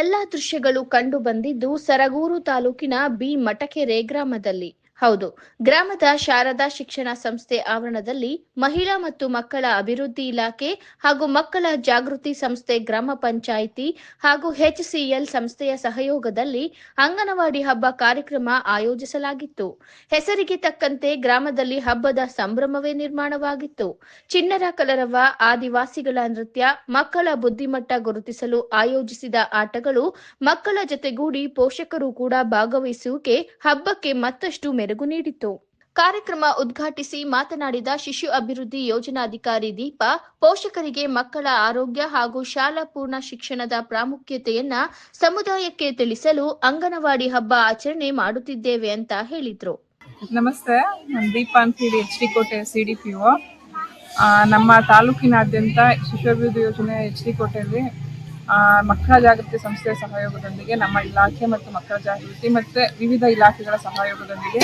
ಎಲ್ಲ ದೃಶ್ಯಗಳು ಕಂಡು ಬಂದಿದ್ದು ಸರಗೂರು ತಾಲೂಕಿನ ಬಿ ಮಟಕೆರೆ ಗ್ರಾಮದಲ್ಲಿ. ಹೌದು. ಗ್ರಾಮದ ಶಾರದಾ ಶಿಕ್ಷಣ ಸಂಸ್ಥೆ ಆವರಣದಲ್ಲಿ ಮಹಿಳಾ ಮತ್ತು ಮಕ್ಕಳ ಅಭಿವೃದ್ಧಿ ಇಲಾಖೆ ಹಾಗೂ ಮಕ್ಕಳ ಜಾಗೃತಿ ಸಂಸ್ಥೆ ಗ್ರಾಮ ಪಂಚಾಯಿತಿ ಹಾಗೂ ಎಚ್ಸಿಎಲ್ ಸಂಸ್ಥೆಯ ಸಹಯೋಗದಲ್ಲಿ ಅಂಗನವಾಡಿ ಹಬ್ಬ ಕಾರ್ಯಕ್ರಮ ಆಯೋಜಿಸಲಾಗಿತ್ತು. ಹೆಸರಿಗೆ ತಕ್ಕಂತೆ ಗ್ರಾಮದಲ್ಲಿ ಹಬ್ಬದ ಸಂಭ್ರಮವೇ ನಿರ್ಮಾಣವಾಗಿತ್ತು. ಚಿನ್ನರ ಕಲರವ, ಆದಿವಾಸಿಗಳ ನೃತ್ಯ, ಮಕ್ಕಳ ಬುದ್ಧಿಮಟ್ಟ ಗುರುತಿಸಲು ಆಯೋಜಿಸಿದ ಆಟಗಳು ಮಕ್ಕಳ ಜೊತೆಗೂಡಿ ಪೋಷಕರು ಕೂಡ ಭಾಗವಹಿಸುವಿಕೆ ಹಬ್ಬಕ್ಕೆ ಮತ್ತಷ್ಟು ಮೆರುಗು ನೀಡಿತು ಕಾರ್ಯಕ್ರಮ ಉದ್ಘಾಟಿಸಿ ಮಾತನಾಡಿದ ಶಿಶು ಅಭಿವೃದ್ಧಿ ಯೋಜನಾಧಿಕಾರಿ ದೀಪಾ ಪೋಷಕರಿಗೆ ಮಕ್ಕಳ ಆರೋಗ್ಯ ಹಾಗೂ ಶಾಲಾ ಪೂರ್ಣ ಶಿಕ್ಷಣದ ಪ್ರಾಮುಖ್ಯತೆಯನ್ನ ಸಮುದಾಯಕ್ಕೆ ತಿಳಿಸಲು ಅಂಗನವಾಡಿ ಹಬ್ಬ ಆಚರಣೆ ಮಾಡುತ್ತಿದ್ದೇವೆ ಅಂತ ಹೇಳಿದ್ರು. ನಮಸ್ತೆ ನಾನು ದೀಪಾ ಅಂತ ಹೇಳಿ H D Kote C D P ನಮ್ಮ ತಾಲೂಕಿನಾದ್ಯಂತ ಶಿಶು ಅಭಿವೃದ್ಧಿ ಯೋಜನೆ ಎಚ್ ಡಿ ಕೋಟೆಯಲ್ಲಿ ಮಕ್ಕಳ ಜಾಗೃತಿ ಸಂಸ್ಥೆಯ ಸಹಯೋಗದೊಂದಿಗೆ ನಮ್ಮ ಇಲಾಖೆ ಮತ್ತು ಮಕ್ಕಳ ಜಾಗೃತಿ ಮತ್ತು ವಿವಿಧ ಇಲಾಖೆಗಳ ಸಹಯೋಗದೊಂದಿಗೆ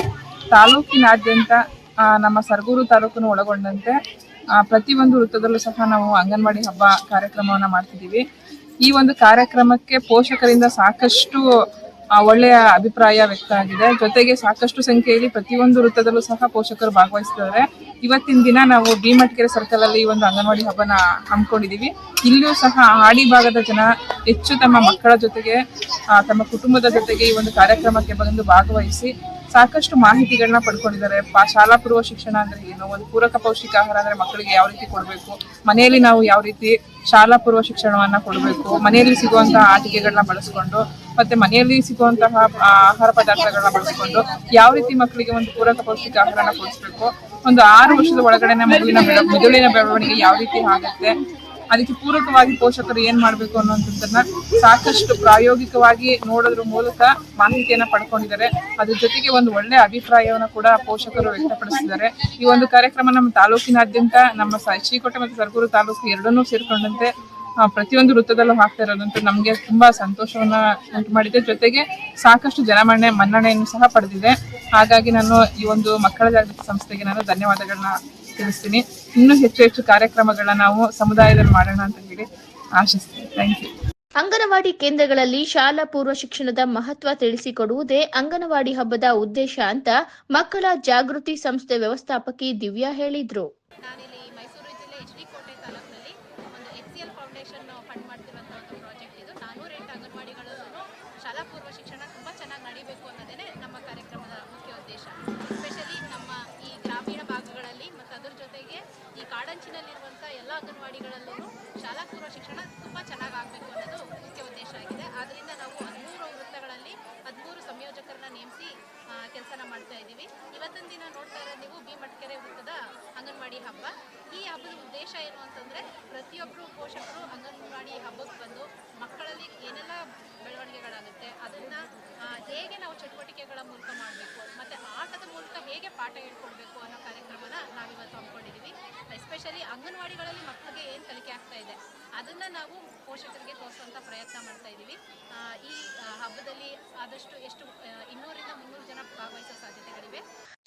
ತಾಲೂಕಿನಾದ್ಯಂತ ನಮ್ಮ ಸರ್ಗೂರು ತಾಲೂಕನ್ನು ಒಳಗೊಂಡಂತೆ ಪ್ರತಿಯೊಂದು ವೃತ್ತದಲ್ಲೂ ಸಹ ನಾವು ಅಂಗನವಾಡಿ ಹಬ್ಬ ಕಾರ್ಯಕ್ರಮವನ್ನು ಮಾಡ್ತಿದ್ದೀವಿ. ಈ ಒಂದು ಕಾರ್ಯಕ್ರಮಕ್ಕೆ ಪೋಷಕರಿಂದ ಸಾಕಷ್ಟು ಒಳ್ಳೆಯ ಅಭಿಪ್ರಾಯ ವ್ಯಕ್ತ ಆಗಿದೆ. ಜೊತೆಗೆ ಸಾಕಷ್ಟು ಸಂಖ್ಯೆಯಲ್ಲಿ ಪ್ರತಿಯೊಂದು ವೃತ್ತದಲ್ಲೂ ಸಹ ಪೋಷಕರು ಭಾಗವಹಿಸಿದ್ದಾರೆ. ಇವತ್ತಿನ ದಿನ ನಾವು ಭೀಮಟ್ಕೆರೆ ಸರ್ಕಲ್ ಅಲ್ಲಿ ಒಂದು ಅಂಗನವಾಡಿ ಹಬ್ಬನ ಹಮ್ಮಿಕೊಂಡಿದ್ದೀವಿ. ಇಲ್ಲಿಯೂ ಸಹ ಹಾಡಿ ಭಾಗದ ಜನ ಹೆಚ್ಚು ತಮ್ಮ ಮಕ್ಕಳ ಜೊತೆಗೆ ತಮ್ಮ ಕುಟುಂಬದ ಜೊತೆಗೆ ಈ ಒಂದು ಕಾರ್ಯಕ್ರಮಕ್ಕೆ ಬಂದು ಭಾಗವಹಿಸಿ ಸಾಕಷ್ಟು ಮಾಹಿತಿಗಳನ್ನ ಪಡ್ಕೊಂಡಿದ್ದಾರೆ. ಶಾಲಾ ಪೂರ್ವ ಶಿಕ್ಷಣ ಅಂದ್ರೆ ಏನು? ಒಂದು ಪೂರಕ ಪೌಷ್ಟಿಕ ಆಹಾರ ಅಂದ್ರೆ ಮಕ್ಕಳಿಗೆ ಯಾವ ರೀತಿ ಕೊಡಬೇಕು? ಮನೆಯಲ್ಲಿ ನಾವು ಯಾವ ರೀತಿ ಶಾಲಾ ಪೂರ್ವ ಶಿಕ್ಷಣವನ್ನ ಕೊಡಬೇಕು? ಮನೆಯಲ್ಲಿ ಸಿಗುವಂತಹ ಆಟಿಕೆಗಳನ್ನ ಬಳಸ್ಕೊಂಡು ಮತ್ತೆ ಮನೆಯಲ್ಲಿ ಸಿಗುವಂತಹ ಆಹಾರ ಪದಾರ್ಥಗಳನ್ನ ಬಳಸ್ಕೊಂಡು ಯಾವ ರೀತಿ ಮಕ್ಕಳಿಗೆ ಒಂದು ಪೂರಕ ಪೌಷ್ಟಿಕ ಆಹಾರನ ಕೊಡಿಸ್ಬೇಕು? ಒಂದು ಆರು ವರ್ಷದ ಒಳಗಡೆ ಮಗುವಿನ ಮೆದುಳಿನ ಬೆಳವಣಿಗೆ ಯಾವ ರೀತಿ ಆಗುತ್ತೆ? ಅದಕ್ಕೆ ಪೂರಕವಾಗಿ ಪೋಷಕರು ಏನ್ ಮಾಡ್ಬೇಕು ಅನ್ನುವಂಥದ್ದನ್ನ ಸಾಕಷ್ಟು ಪ್ರಾಯೋಗಿಕವಾಗಿ ನೋಡೋದ್ರ ಮೂಲಕ ಮಾಹಿತಿಯನ್ನ ಪಡ್ಕೊಂಡಿದ್ದಾರೆ. ಅದ್ರ ಜೊತೆಗೆ ಒಂದು ಒಳ್ಳೆ ಅಭಿಪ್ರಾಯವನ್ನ ಕೂಡ ಪೋಷಕರು ವ್ಯಕ್ತಪಡಿಸಿದ್ದಾರೆ. ಈ ಒಂದು ಕಾರ್ಯಕ್ರಮ ನಮ್ಮ ತಾಲೂಕಿನಾದ್ಯಂತ ನಮ್ಮ ಶ್ರೀಕೋಟೆ ಮತ್ತು ಸರ್ಗೂರು ತಾಲೂಕು ಎರಡನ್ನೂ ಸೇರ್ಕೊಂಡಂತೆ ಪ್ರತಿಯೊಂದು ವೃತ್ತದಲ್ಲೂ ಹಾಕ್ತಾ ಇರೋದಂತೂ ನಮಗೆ ತುಂಬಾ ಸಂತೋಷವನ್ನ ಉಂಟು ಮಾಡಿದೆ. ಜೊತೆಗೆ ಸಾಕಷ್ಟು ಜನಮನ್ನೆ ಮನ್ನಣೆಯನ್ನು ಸಹ ಪಡೆದಿದೆ. ಹಾಗಾಗಿ ನಾನು ಈ ಒಂದು ಮಕ್ಕಳ ಜಾಗೃತಿ ಸಂಸ್ಥೆಗೆ ನಾನು ಧನ್ಯವಾದಗಳನ್ನ ತಿಳಿಸ್ತೀನಿ ಇನ್ನೂ ಹೆಚ್ಚು ಹೆಚ್ಚು ಕಾರ್ಯಕ್ರಮಗಳನ್ನ ನಾವು ಸಮುದಾಯದಲ್ಲಿ ಮಾಡೋಣ ಅಂತ ಹೇಳಿ ಆಶಿಸ್ತೀನಿ. ಥ್ಯಾಂಕ್ ಯು ಅಂಗನವಾಡಿ ಕೇಂದ್ರಗಳಲ್ಲಿ ಶಾಲಾ ಪೂರ್ವ ಶಿಕ್ಷಣದ ಮಹತ್ವ ತಿಳಿಸಿಕೊಡುವುದೇ ಅಂಗನವಾಡಿ ಹಬ್ಬದ ಉದ್ದೇಶ ಅಂತ ಮಕ್ಕಳ ಜಾಗೃತಿ ಸಂಸ್ಥೆ ವ್ಯವಸ್ಥಾಪಕಿ ದಿವ್ಯಾ ಹೇಳಿದ್ರು. ಅಂಗನವಾಡಿಗಳಲ್ಲೂ ಶಾಲಾ ಪೂರ್ವ ಶಿಕ್ಷಣ ತುಂಬ ಚೆನ್ನಾಗಿ ಆಗಬೇಕು ಅನ್ನೋದು ಮುಖ್ಯ ಉದ್ದೇಶ ಆಗಿದೆ. ಆದ್ದರಿಂದ ನಾವು ಹದಿಮೂರು ವೃತ್ತಗಳಲ್ಲಿ ಹದಿಮೂರು ಸಂಯೋಜಕರನ್ನ ನೇಮಿಸಿ ಕೆಲಸನ ಮಾಡ್ತಾ ಇದ್ದೀವಿ. ಇವತ್ತಿನ ದಿನ ನೋಡ್ತಾ ಇರೋದು ನೀವು ಬಿ ಮಟ್ಕೆರೆ ವೃತ್ತದ ಅಂಗನವಾಡಿ ಹಬ್ಬ. ಈ ಹಬ್ಬದ ಉದ್ದೇಶ ಏನು ಅಂತಂದರೆ ಪ್ರತಿಯೊಬ್ಬರು ಪೋಷಕರು ಅಂಗನವಾಡಿ ಹಬ್ಬಕ್ಕೆ ಬಂದು ಮಕ್ಕಳಲ್ಲಿ ಏನೆಲ್ಲ ಬೆಳವಣಿಗೆಗಳಾಗುತ್ತೆ, ಅದನ್ನು ಹೇಗೆ ನಾವು ಚಟುವಟಿಕೆಗಳ ಮೂಲಕ ಮಾಡಬೇಕು, ಮತ್ತು ಆಟದ ಮೂಲಕ ಹೇಗೆ ಪಾಠ ಹೇಳ್ಕೊಡ್ಬೇಕು ಅನ್ನೋ ಕಾರ್ಯಕ್ರಮನ ನಾವಿವತ್ತು ಹಮ್ಮಿಕೊಂಡಿದ್ದೀವಿ ಎಸ್ಪೆಷಲಿ ಅಂಗನವಾಡಿಗಳಲ್ಲಿ ಮಕ್ಕಳಿಗೆ ಏನು ಕಲಿಕೆ ಆಗ್ತಾ ಇದೆ, ಅದನ್ನು ನಾವು ಪೋಷಕರಿಗೆ ತೋರಿಸುವಂಥ ಪ್ರಯತ್ನ ಮಾಡ್ತಾ ಇದ್ದೀವಿ ಈ ಹಬ್ಬದಲ್ಲಿ ಆದಷ್ಟು ಎಷ್ಟು ಇನ್ನೂರಿಂದ ಮುನ್ನೂರು ಜನ ಭಾಗವಹಿಸುವ ಸಾಧ್ಯತೆಗಳಿವೆ.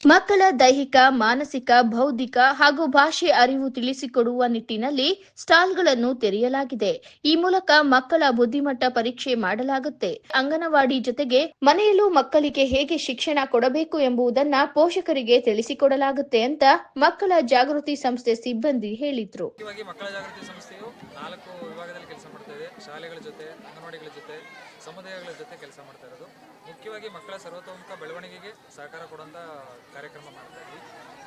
ಮಕ್ಕಳ ದೈಹಿಕ, ಮಾನಸಿಕ, ಬೌದ್ಧಿಕ ಹಾಗೂ ಭಾಷೆ ಅರಿವು ತಿಳಿಸಿಕೊಡುವ ನಿಟ್ಟಿನಲ್ಲಿ ಸ್ಟಾಲ್ಗಳನ್ನು ತೆರೆಯಲಾಗಿದೆ. ಈ ಮೂಲಕ ಮಕ್ಕಳ ಬುದ್ಧಿಮಟ್ಟ ಪರೀಕ್ಷೆ ಮಾಡಲಾಗುತ್ತೆ. ಅಂಗನವಾಡಿ ಜೊತೆಗೆ ಮನೆಯಲ್ಲೂ ಮಕ್ಕಳಿಗೆ ಹೇಗೆ ಶಿಕ್ಷಣ ಕೊಡಬೇಕು ಎಂಬುದನ್ನ ಪೋಷಕರಿಗೆ ತಿಳಿಸಿಕೊಡಲಾಗುತ್ತೆ ಅಂತ ಮಕ್ಕಳ ಜಾಗೃತಿ ಸಂಸ್ಥೆ ಸಿಬ್ಬಂದಿ ಹೇಳಿದ್ರು. ಶಾಲೆಗಳ ಜೊತೆ, ಅಂಗನವಾಡಿಗಳ ಜೊತೆ, ಸಮುದಾಯಗಳ ಜೊತೆ ಕೆಲಸ ಮಾಡ್ತಾ ಮುಖ್ಯವಾಗಿ ಮಕ್ಕಳ ಸರ್ವತೋಮುಖ ಬೆಳವಣಿಗೆಗೆ ಸಹಕಾರ ಕೊಡುವಂಥ ಕಾರ್ಯಕ್ರಮ ಮಾಡ್ತಾ ಇದ್ವಿ.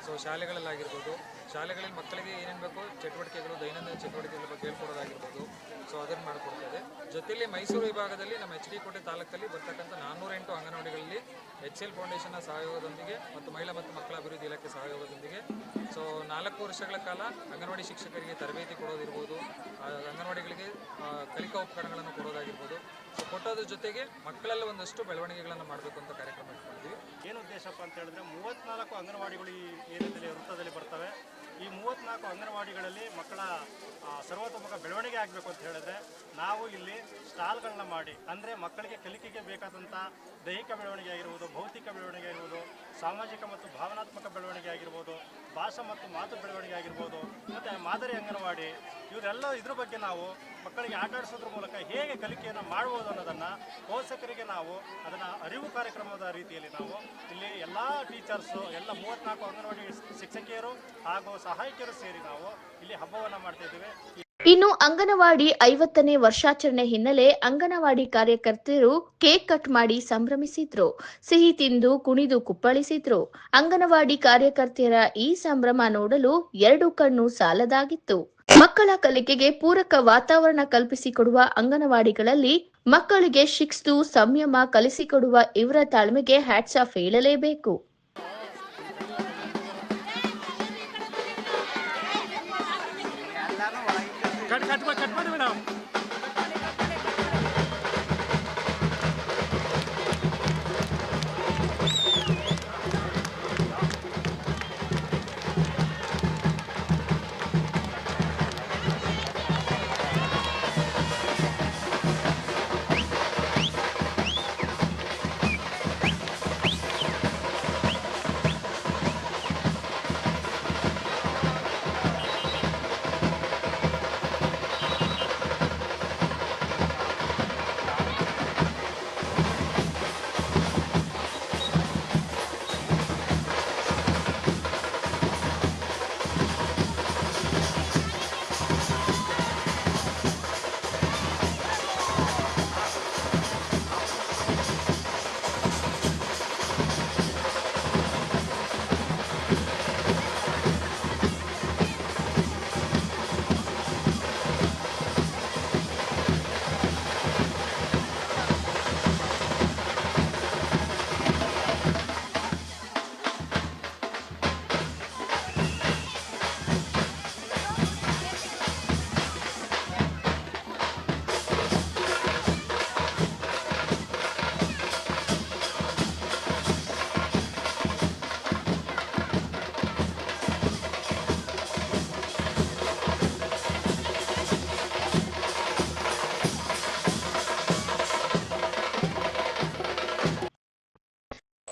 ಸೊ ಶಾಲೆಗಳಲ್ಲಾಗಿರ್ಬೋದು, ಶಾಲೆಗಳಲ್ಲಿ ಮಕ್ಕಳಿಗೆ ಏನೇನು ಬೇಕು ಚಟುವಟಿಕೆಗಳು, ದೈನಂದಿನ ಚಟುವಟಿಕೆಗಳ ಬಗ್ಗೆ ಹೇಳ್ಕೊಡೋದಾಗಿರ್ಬೋದು. ಸೊ ಅದನ್ನು ಮಾಡಿಕೊಡ್ತಾ ಇದೆ ಜೊತೆಯಲ್ಲಿ ಮೈಸೂರು ವಿಭಾಗದಲ್ಲಿ ನಮ್ಮ ಎಚ್ ಡಿ ಕೋಟೆ ತಾಲೂಕಲ್ಲಿ ಬರ್ತಕ್ಕಂಥ ನಾನ್ನೂರೆಂಟು ಅಂಗನವಾಡಿಗಳಲ್ಲಿ ಎಚ್ ಎಲ್ ಫೌಂಡೇಶನ್ನ ಸಹಯೋಗದೊಂದಿಗೆ ಮತ್ತು ಮಹಿಳಾ ಮತ್ತು ಮಕ್ಕಳ ಅಭಿವೃದ್ಧಿ ಇಲಾಖೆ ಸಹಯೋಗದೊಂದಿಗೆ. ಸೊ ನಾಲ್ಕು ವರ್ಷಗಳ ಕಾಲ ಅಂಗನವಾಡಿ ಶಿಕ್ಷಕರಿಗೆ ತರಬೇತಿ ಕೊಡೋದಿರ್ಬೋದು. ಅಂಗನವಾಡಿಗಳಿಗೆ ಕಲಿಕಾ ಉಪಕರಣಗಳನ್ನು ಕೊಡೋದಾಗಿರ್ಬೋದು. ಕೊಟ್ಟೋದ್ರ ಜೊತೆಗೆ ಮಕ್ಕಳಲ್ಲಿ ಒಂದಷ್ಟು ಬೆಳವಣಿಗೆಗಳನ್ನು ಮಾಡಬೇಕು ಅಂತ ಕಾರ್ಯಕ್ರಮ ಇಟ್ಕೊಂಡಿದ್ವಿ ಏನು ಉದ್ದೇಶಪ್ಪ ಅಂತ ಹೇಳಿದ್ರೆ ಮೂವತ್ನಾಲ್ಕು ಅಂಗನವಾಡಿಗಳು ಈ ಏರಿಯಾದಲ್ಲಿ, ವೃತ್ತದಲ್ಲಿ ಬರ್ತವೆ. ಈ ಮೂವತ್ನಾಲ್ಕು ಅಂಗನವಾಡಿಗಳಲ್ಲಿ ಮಕ್ಕಳ ಸರ್ವತೋಮುಖ ಬೆಳವಣಿಗೆ ಆಗಬೇಕು ಅಂತ ಹೇಳಿದ್ರೆ ನಾವು ಇಲ್ಲಿ ಸ್ಟಾಲ್ಗಳನ್ನ ಮಾಡಿ, ಅಂದರೆ ಮಕ್ಕಳಿಗೆ ಕಲಿಕೆಗೆ ಬೇಕಾದಂಥ ದೈಹಿಕ ಬೆಳವಣಿಗೆ ಆಗಿರ್ಬೋದು, ಭೌತಿಕ ಬೆಳವಣಿಗೆ ಆಗಿರ್ಬೋದು, ಸಾಮಾಜಿಕ ಮತ್ತು ಭಾವನಾತ್ಮಕ ಬೆಳವಣಿಗೆ ಆಗಿರ್ಬೋದು, ಭಾಷಾ ಮತ್ತು ಮಾತು ಬೆಳವಣಿಗೆ ಆಗಿರ್ಬೋದು, ಮತ್ತು ಮಾದರಿ ಅಂಗನವಾಡಿ ಇವರೆಲ್ಲ ಇದ್ರ ಬಗ್ಗೆ ನಾವು ಮಕ್ಕಳಿಗೆ ಆಟ ಆಡಿಸೋದ್ರ ಮೂಲಕ ಹೇಗೆ ಕಲಿಕೆಯನ್ನು ಮಾಡ್ಬೋದು ಅನ್ನೋದನ್ನು ಪೋಷಕರಿಗೆ ನಾವು ಅದನ್ನು ಅರಿವು ಕಾರ್ಯಕ್ರಮದ ರೀತಿಯಲ್ಲಿ ನಾವು ಇಲ್ಲಿ ಎಲ್ಲ ಟೀಚರ್ಸು, ಎಲ್ಲ ಮೂವತ್ತ್ನಾಲ್ಕು ಅಂಗನವಾಡಿ ಶಿಕ್ಷಕಿಯರು ಹಾಗೂ ಸಹಾಯಕಿಯರು ಸೇರಿ ನಾವು ಇಲ್ಲಿ ಹಬ್ಬವನ್ನು ಮಾಡ್ತಾ ಇದ್ದೀವಿ. ಇನ್ನು ಅಂಗನವಾಡಿ ಐವತ್ತನೇ ವರ್ಷಾಚರಣೆ ಹಿನ್ನೆಲೆ ಅಂಗನವಾಡಿ ಕಾರ್ಯಕರ್ತೆಯರು ಕೇಕ್ ಕಟ್ ಮಾಡಿ ಸಂಭ್ರಮಿಸಿದ್ರು. ಸಿಹಿ ತಿಂದು ಕುಣಿದು ಕುಪ್ಪಳಿಸಿದ್ರು. ಅಂಗನವಾಡಿ ಕಾರ್ಯಕರ್ತೆಯರ ಈ ಸಂಭ್ರಮ ನೋಡಲು ಎರಡು ಕಣ್ಣು ಸಾಲದಾಗಿತ್ತು. ಮಕ್ಕಳ ಕಲಿಕೆಗೆ ಪೂರಕ ವಾತಾವರಣ ಕಲ್ಪಿಸಿಕೊಡುವ ಅಂಗನವಾಡಿಗಳಲ್ಲಿ ಮಕ್ಕಳಿಗೆ ಶಿಸ್ತು, ಸಂಯಮ ಕಲಿಸಿಕೊಡುವ ಇವರ ತಾಳ್ಮೆಗೆ ಹ್ಯಾಟ್ಸ್ ಆಫ್ ಹೇಳಲೇಬೇಕು.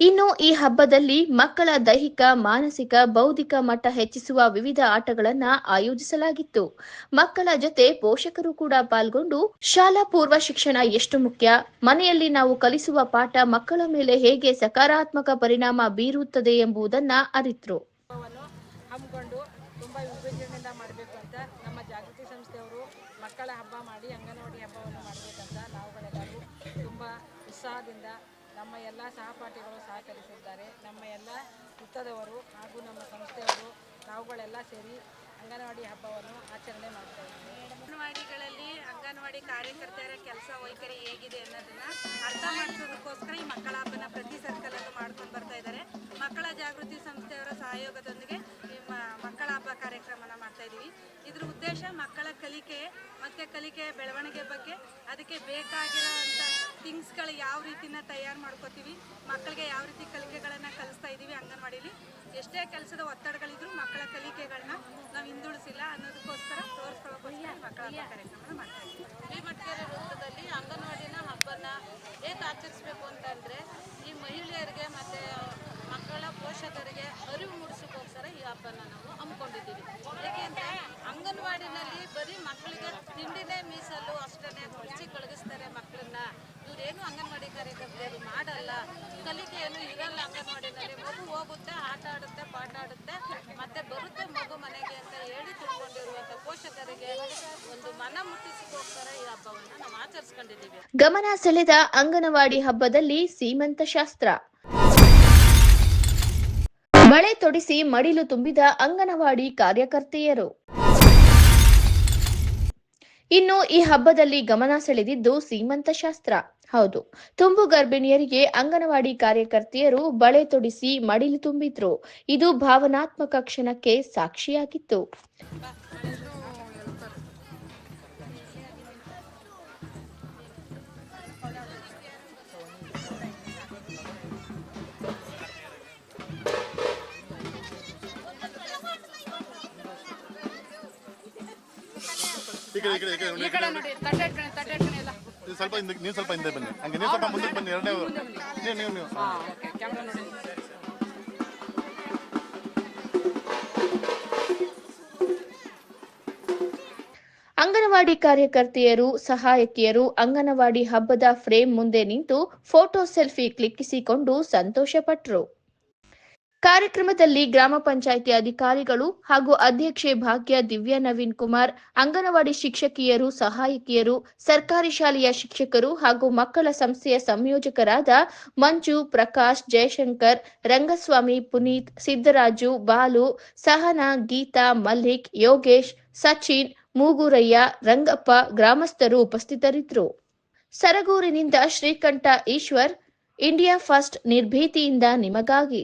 ಇನ್ನು ಈ ಹಬ್ಬದಲ್ಲಿ ಮಕ್ಕಳ ದೈಹಿಕ, ಮಾನಸಿಕ, ಬೌದ್ಧಿಕ ಮಟ್ಟ ಹೆಚ್ಚಿಸುವ ವಿವಿಧ ಆಟಗಳನ್ನು ಆಯೋಜಿಸಲಾಗಿತ್ತು. ಮಕ್ಕಳ ಜೊತೆ ಪೋಷಕರು ಕೂಡ ಪಾಲ್ಗೊಂಡು ಶಾಲಾ ಪೂರ್ವ ಶಿಕ್ಷಣ ಎಷ್ಟು ಮುಖ್ಯ? ಮನೆಯಲ್ಲಿ ನಾವು ಕಲಿಸುವ ಪಾಠ ಮಕ್ಕಳ ಮೇಲೆ ಹೇಗೆ ಸಕಾರಾತ್ಮಕ ಪರಿಣಾಮ ಬೀರುತ್ತದೆ ಎಂಬುದನ್ನ ಅರಿತರು. ಮಕ್ಕಳ ಹಬ್ಬ ಮಾಡಿ ಅಂಗನವಾಡಿ ಹಬ್ಬವನ್ನು ಮಾಡಬೇಕಂತ ನಾವುಗಳೆಲ್ಲರೂ ತುಂಬ ಉತ್ಸಾಹದಿಂದ ಎಲ್ಲ ಸಹಪಾಠಿಗಳು ಸಹಕರಿಸಿದ್ದಾರೆ. ನಮ್ಮ ಎಲ್ಲ ವೃತ್ತದವರು ಹಾಗೂ ನಮ್ಮ ಸಂಸ್ಥೆಯವರು, ನಾವುಗಳೆಲ್ಲ ಸೇರಿ ಅಂಗನವಾಡಿ ಹಬ್ಬವನ್ನು ಆಚರಣೆ ಮಾಡ್ತಾ ಇದ್ದೀವಿ. ಅಂಗನವಾಡಿಗಳಲ್ಲಿ ಅಂಗನವಾಡಿ ಕಾರ್ಯಕರ್ತೆಯರ ಕೆಲಸ ವೈಖರಿ ಹೇಗಿದೆ ಅನ್ನೋದನ್ನ ಅರ್ಥ ಮಾಡಿಸೋದಕ್ಕೋಸ್ಕರ ಈ ಮಕ್ಕಳ ಹಬ್ಬನ ಪ್ರತಿ ಸರ್ಕಲ್ ಅಲ್ಲೂ ಮಾಡ್ಕೊಂಡು ಬರ್ತಾ ಇದ್ದಾರೆ. ಮಕ್ಕಳ ಜಾಗೃತಿ ಸಂಸ್ಥೆಯವರ ಸಹಯೋಗದೊಂದಿಗೆ ಮಕ್ಕಳ ಹಬ್ಬ ಕಾರ್ಯಕ್ರಮನ ಮಾಡ್ತಾ ಇದ್ದೀವಿ. ಇದ್ರ ಉದ್ದೇಶ ಮಕ್ಕಳ ಕಲಿಕೆ ಮತ್ತೆ ಕಲಿಕೆ ಬೆಳವಣಿಗೆ ಬಗ್ಗೆ ಅದಕ್ಕೆ ಬೇಕಾಗಿರೋವಂಥ ಥಿಂಗ್ಸ್ಗಳು ಯಾವ ರೀತಿನ ತಯಾರು ಮಾಡ್ಕೋತೀವಿ ಮಕ್ಕಳಿಗೆ ಯಾವ ರೀತಿ ಕಲಿಕೆಗಳನ್ನ ಕಲಿಸ್ತಾ ಇದ್ದೀವಿ ಅಂಗನವಾಡಿಲಿ. ಎಷ್ಟೇ ಕೆಲಸದ ಒತ್ತಡಗಳಿದ್ರು ಮಕ್ಕಳ ಕಲಿಕೆಗಳನ್ನ ನಾವು ಹಿಂದುಳಿಸಿಲ್ಲ ಅನ್ನೋದಕ್ಕೋಸ್ಕರ ತೋರಿಸ್ಕೊಳ್ಳೋಕ್ಕೋಸ್ಕರ ಮಕ್ಕಳ ಹಬ್ಬ ಕಾರ್ಯಕ್ರಮನ ಮಾಡ್ತಾ ಇದ್ದೀವಿ. ಶ್ರೀಮಠಕೆರೆ ವೃತ್ತದಲ್ಲಿ ಅಂಗನವಾಡಿನ ಹಬ್ಬನ ಹೇಗೆ ಆಚರಿಸ್ಬೇಕು ಅಂತಂದರೆ ಈ ಮಹಿಳೆಯರಿಗೆ ಮತ್ತು ಮಕ್ಕಳ ಪೋಷಕರಿಗೆ ಅರಿವು ಮೂಡಿಸೋಕ್ಕೋಸ್ಕರ ಈ ಹಬ್ಬನ ನಾವು ಹಮ್ಮಿಕೊಂಡಿದ್ದೀವಿ. ಏಕೆಂದರೆ ಅಂಗನವಾಡಿನಲ್ಲಿ ಬರೀ ಮಕ್ಕಳಿಗೆ ತಿಂಡಿನೇ ಮೀಸಲು ಅಷ್ಟನ್ನೇ ಕೊಡಿಸಿ ಕಳಗಿಸ್ತಾರೆ ಮಕ್ಕಳನ್ನ. ಇವರೇನು ಅಂಗನವಾಡಿ ಕಾರ್ಯಕರ್ತರು ಮಾಡಲ್ಲ. ಕಲಿಕೆ ಏನು ಇರಲ್ಲ ಅಂಗನವಾಡಿನಲ್ಲಿ. ಮಗು ಹೋಗುತ್ತೆ, ಆಟ ಆಡುತ್ತೆ, ಪಾಠ ಆಡುತ್ತೆ, ಮತ್ತೆ ಬರುತ್ತೆ ಮಗು ಮನೆಗೆ ಅಂತ ಹೇಳಿ ತಿಳ್ಕೊಂಡಿರುವಂಥ ಪೋಷಕರಿಗೆ ಒಂದು ಮನ ಮುಟ್ಟಿಸಿಗೋಸ್ಕರ ಈ ಹಬ್ಬವನ್ನು ನಾವು ಆಚರಿಸ್ಕೊಂಡಿದ್ದೀವಿ. ಗಮನ ಸೆಳೆದ ಅಂಗನವಾಡಿ ಹಬ್ಬದಲ್ಲಿ ಸೀಮಂತ ಶಾಸ್ತ್ರ. ಮಳೆ ತೊಡಿಸಿ ಮಡಿಲು ತುಂಬಿದ ಅಂಗನವಾಡಿ ಕಾರ್ಯಕರ್ತೆಯರು. ಇನ್ನು ಈ ಹಬ್ಬದಲ್ಲಿ ಗಮನ ಸೆಳೆದಿದ್ದು ಸೀಮಂತ ಶಾಸ್ತ್ರ. ಹೌದು, ತುಂಬು ಗರ್ಭಿಣಿಯರಿಗೆ ಅಂಗನವಾಡಿ ಕಾರ್ಯಕರ್ತೆಯರು ಬಳೆ ತೊಡಿಸಿ ಮಡಿಲು ತುಂಬಿದ್ರು. ಇದು ಭಾವನಾತ್ಮಕ ಕ್ಷಣಕ್ಕೆ ಸಾಕ್ಷಿಯಾಗಿತ್ತು. ಈ ಕಡೆ ಈ ಕಡೆ ಈ ಕಡೆ ನೋಡಿ, ನೀವು ಸ್ವಲ್ಪ ಹಿಂದೆ ನೀವು ಸ್ವಲ್ಪ ಹಿಂದೆ ಬನ್ನಿ. ಹಂಗೆ ನೀವು ಸ್ವಲ್ಪ ಮುಂದಕ್ಕೆ ಬನ್ನಿ ಎರಡನೇ ನೀವು ನೀವು ನೀವು. ಅಂಗನವಾಡಿ ಕಾರ್ಯಕರ್ತೆಯರು ಸಹಾಯಕಿಯರು ಅಂಗನವಾಡಿ ಹಬ್ಬದ ಫ್ರೇಮ್ ಮುಂದೆ ನಿಂತು ಫೋಟೋ ಸೆಲ್ಫಿ ಕ್ಲಿಕ್ಕಿಸಿಕೊಂಡು ಸಂತೋಷಪಟ್ಟರು ಕಾರ್ಯಕ್ರಮದಲ್ಲಿ ಗ್ರಾಮ ಪಂಚಾಯಿತಿ ಅಧಿಕಾರಿಗಳು ಹಾಗೂ ಅಧ್ಯಕ್ಷೆ ಭಾಗ್ಯ ದಿವ್ಯಾ ನವೀನ್ ಕುಮಾರ್, ಅಂಗನವಾಡಿ ಶಿಕ್ಷಕಿಯರು, ಸಹಾಯಕಿಯರು, ಸರ್ಕಾರಿ ಶಾಲೆಯ ಶಿಕ್ಷಕರು ಹಾಗೂ ಮಕ್ಕಳ ಸಂಸ್ಥೆಯ ಸಂಯೋಜಕರಾದ ಮಂಜು, ಪ್ರಕಾಶ್, ಜಯಶಂಕರ್, ರಂಗಸ್ವಾಮಿ, ಪುನೀತ್, ಸಿದ್ದರಾಜು, ಬಾಲು, ಸಹನಾ, ಗೀತಾ, ಮಲ್ಲಿಕ್, ಯೋಗೇಶ್, ಸಚಿನ್, ಮೂಗುರಯ್ಯ, ರಂಗಪ್ಪ ಗ್ರಾಮಸ್ಥರು ಉಪಸ್ಥಿತರಿದ್ದರು. ಸರಗೂರಿನಿಂದ ಶ್ರೀಕಂಠ ಈಶ್ವರ್, ಇಂಡಿಯಾ ಫಸ್ಟ್ ನಿರ್ಭೀತಿಯಿಂದ ನಿಮಗಾಗಿ.